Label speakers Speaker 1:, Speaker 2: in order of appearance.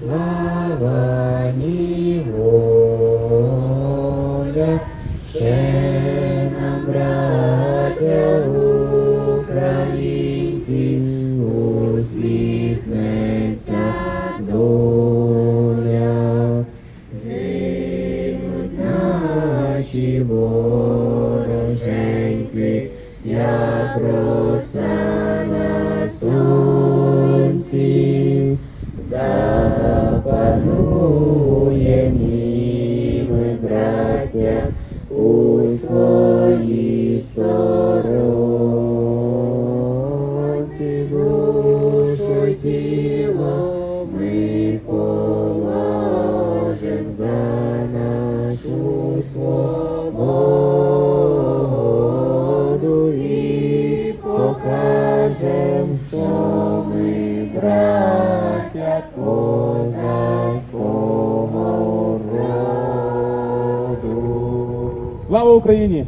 Speaker 1: Слава, ні воля, ще нам, усміхнеться доля. Зимуть наші як роса запануєм ми, браття, у своїй сторонці, душу ми положим за нашу свободу покажем, що ми браття козацького роду.
Speaker 2: Слава Україні!